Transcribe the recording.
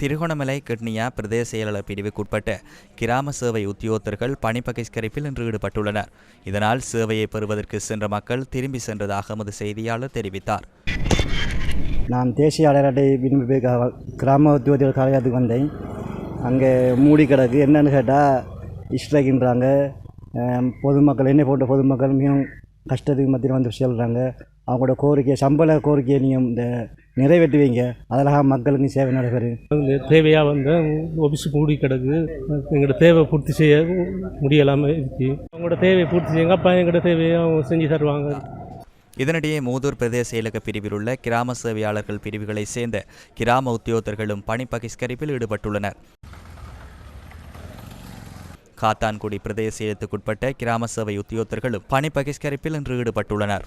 திருகோணமலை கிட்னியா பிரதேச செயலாளர் பிரிவுக்குட்பட்ட கிராம சேவை உத்தியோகத்தர்கள் பணி இன்று ஈடுபட்டுள்ளனர். இதனால் சேவையை பெறுவதற்கு சென்ற மக்கள் திரும்பி சென்றதாக எமது செய்தியாளர் தெரிவித்தார். நான் தேசிய அடையாளத்தை விரும்பி கிராம உத்தியோகத்தர் காலையத்துக்கு வந்தேன். அங்கே மூடி கிடக்கு. என்னன்னு கேட்டால் இஷ்டகின்றாங்க. பொதுமக்கள் என்ன போட்ட பொதுமக்கள் மிகவும் கஷ்டத்துக்கு மத்தியில் வந்து சொல்கிறாங்க அவங்களோட கோரிக்கை சம்பள கோரிக்கையை நீங்கள் இந்த நிறைவேற்றுவீங்க. அதெல்லாம் மக்களுக்கு சேவை நடைபெறும் வந்து தேவையாக வந்து ஆஃபீஸ் மூடி கிடக்கு. எங்களோட தேவை பூர்த்தி செய்ய முடியலாமல் இருக்கு. அவங்களோட தேவையை பூர்த்தி செய்யுங்க. அப்போ எங்களோட தேவையை அவங்க செஞ்சு தருவாங்க. இதனிடையே மூதூர் பிரதேச செயலக பிரிவில் உள்ள கிராம சேவையாளர்கள் பிரிவுகளைச் சேர்ந்த கிராம உத்தியோகத்தர்களும் பணி பகிஷ்கரிப்பில் ஈடுபட்டுள்ளனர். காத்தான்குடி பிரதேச செயலத்துக்குட்பட்ட கிராம சேவை உத்தியோகத்தர்களும் பணி பகிஷ்கரிப்பில் இன்று ஈடுபட்டுள்ளனர்.